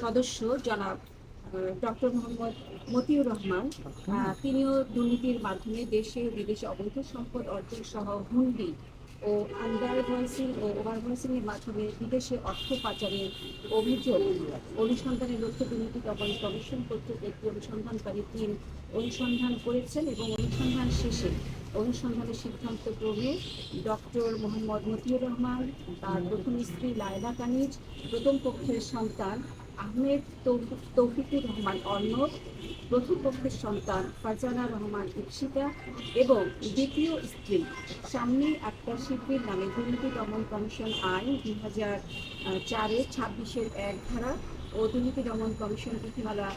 সদস্য জনাব ডক্টর মোহাম্মদ মতিউর রহমান। তিনিও দুর্নীতির মাধ্যমে দেশে বিদেশে অবৈধ সম্পদ অর্জন সহ হুন্ডি ও আন্ডার ভয়েসিং ও ওভার ভয়েসিং এর মাধ্যমে বিদেশে অর্থ পাচারের অভিযোগ অনুসন্ধানের লক্ষ্যে দুর্নীতি দমন কমিশন কর্তৃক একটি অনুসন্ধানকারী টিম অনুসন্ধান করেছেন এবং অনুসন্ধান শেষে অনুসন্ধানের সিদ্ধান্ত ক্রমে ডক্টর মোহাম্মদ মতিউর রহমান, তার প্রথম স্ত্রী লায়লা কানিজ, প্রথম পক্ষের সন্তান আহমেদ তৌফিক- তৌফিকুর রহমান অর্ণব, প্রথম পক্ষের সন্তান ফারজানা রহমান ইপসিতা এবং দ্বিতীয় স্ত্রী সামনে আক্তার শিল্পীর নামে দুর্নীতি দমন কমিশন আইন দুই হাজার চারের ছাব্বিশের এক ধারা ও দুর্নীতি দমন কমিশন বিধিমালা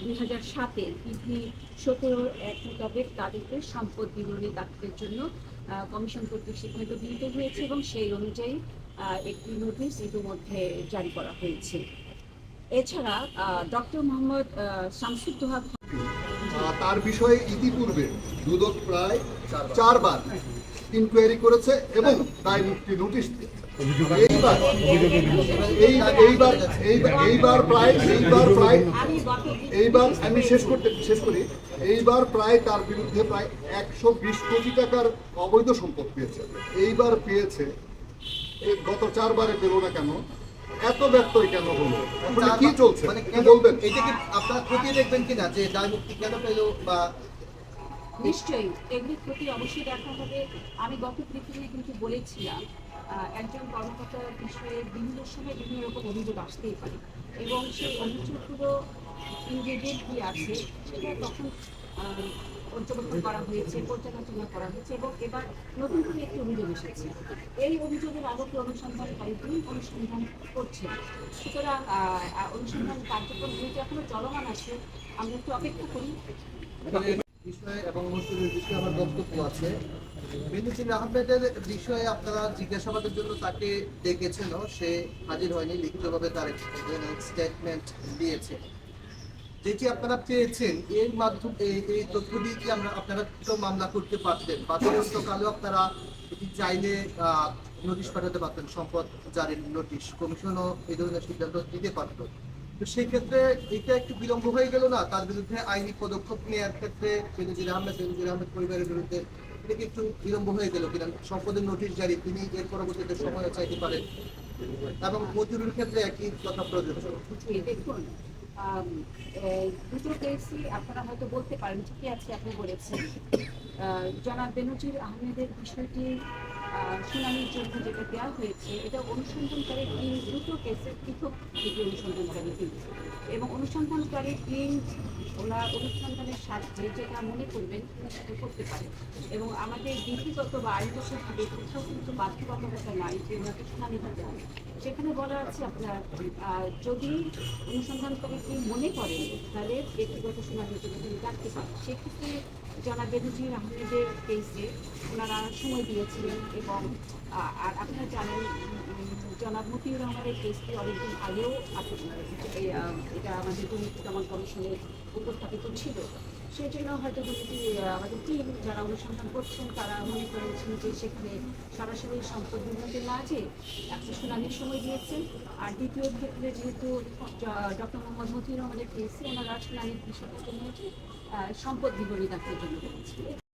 দুই হাজার সাতের বিধি সতেরো এক মোতাবেক তাদেরকে সম্পদ বিবরণী দাখিলের জন্য কমিশন কর্তৃক সিদ্ধান্ত গৃহীত হয়েছে এবং সেই অনুযায়ী একটি নোটিশ ইতিমধ্যে জারি করা হয়েছে। এছাড়া ডক্টর মোহাম্মদ শামসুদ্দোহা তার বিষয়ে ইতিপূর্বে দুদক প্রায় চারবার ইনকোয়ারি করেছে এবং দায় মুক্তি নোটিশ এইবার প্রায় আমি শেষ করতে, শেষ করি। এইবার প্রায় তার বিরুদ্ধে প্রায় একশো বিশ কোটি টাকার অবৈধ সম্পদ পেয়েছে। এইবার পেয়েছে এই গত চারবারে পেল না কেন? এত ব্যর্থই কেন হলো? এখন কি চলছে? মানে কি বলবেন। এটা কি আপনারা খতিয়ে দেখবেন কিনা যে দায় মুক্তি কেন পেল বা নিশ্চয়ই এগুলির প্রতি অবশ্যই দেখা হবে। আমি গত পৃথিবী কিন্তু বলেছিলাম একজন কর্মকর্তার বিষয়ে বিভিন্ন সময় বিভিন্ন রকম অভিযোগ আসতেই পারে। এবং সেই অভিযোগগুলো ইনগ্রেডিয়েন্ট কি আছে সেটা তখন পর্যবেক্ষণ করা হয়েছে, পর্যালোচনা করা হয়েছে এবং এবার নতুন করে একটি অভিযোগ এসেছে। এই অভিযোগের আলোকে অনুসন্ধানকারী টিম অনুসন্ধান করছে। সুতরাং অনুসন্ধান কার্যক্রম যেহেতু এখনও চলমান আছে, আমরা একটু অপেক্ষা করি। বিষয়ে এবং মন্ত্রীর বিষয়ে আমার বক্তব্য আছে। বেনিজির আহমেদের বিষয়ে আপনারা জিজ্ঞাসাবাদের জন্য তাকে ডেকেছেন সে হাজির হয়নি, লিখিতভাবে তার স্টেটমেন্ট দিয়েছে। যেটি আপনারা পেয়েছেন, এর মাধ্যমে এই- তথ্য দিয়ে কি আমরা আপনারা তো মামলা করতে পারতেন? বা কালো আপনারা এটি চাইলে নোটিশ পাঠাতে পারতেন, সম্পদ জারির নোটিশ। কমিশনও এই ধরনের সিদ্ধান্ত দিতে পারতো। তো সেই ক্ষেত্রে এটা একটু বিলম্ব হয়ে গেল না? তার বিরুদ্ধে আইনি পদক্ষেপ নেওয়ার ক্ষেত্রে বেনজির আহমেদ বেনজির আহমেদ পরিবারের বিরুদ্ধে এটা কি একটু বিলম্ব হয়ে গেল কিনা? সম্পদের নোটিশ জারি, তিনি এর পরবর্তীতে সময় চাইতে পারেন। এবং মজুরির ক্ষেত্রে একই কথা প্রযোজ্য। দুটো কেসই আপনারা হয়তো বলতে পারেন ঠিকই আছে আপনি বলেছেন। জনাব বেনজির আহমেদের বিষয়টি শুনানির জন্য যেটা দেওয়া হয়েছে, এটা অনুসন্ধানকারী টিম দুটো কেসের পৃথক দুটি অনুসন্ধানকারী টিম। এবং অনুসন্ধানকারী টিম, ওনার অনুসন্ধানের স্বার্থে যেটা মনে করবেন, সেটা করতে পারে। এবং আমাদের বিধিগত বা আইনগতভাবে কোথাও কিন্তু বাধ্যবাধকতা নাই যে ওনাকে শুনানি দিতে হবে। সেখানে বলা আছে আপনার যদি অনুসন্ধানকারী কি মনে করেন তাহলে ব্যক্তিগত শুনানির জন্য তিনি ডাকতে পারেন সেক্ষেত্রে জনাব বেনজির আহমেদের কেসে ওনারা সময় দিয়েছিলেন এবং আর আপনারা জানেন জনাব মতিউর রহমানের কেসটি অনেকদিন আগেও এটা আমাদের দুর্নীতি দমন কমিশনে উপস্থাপিত ছিল। সেই জন্য হয়তো দুর্নীতি আমাদের টিম যারা অনুসন্ধান করছেন তারা মনে করেছেন যে সেখানে সরাসরি সম্পদ বিভাগে না যে একটা শুনানির সময় দিয়েছেন। আর দ্বিতীয় ক্ষেত্রে যেহেতু ডক্টর মোহাম্মদ মতিউর রহমানের কেসে ওনারা শুনানির বিষয়টা জন্য হচ্ছে, আহ, সম্পদ বিবরণী দাখিলের জন্য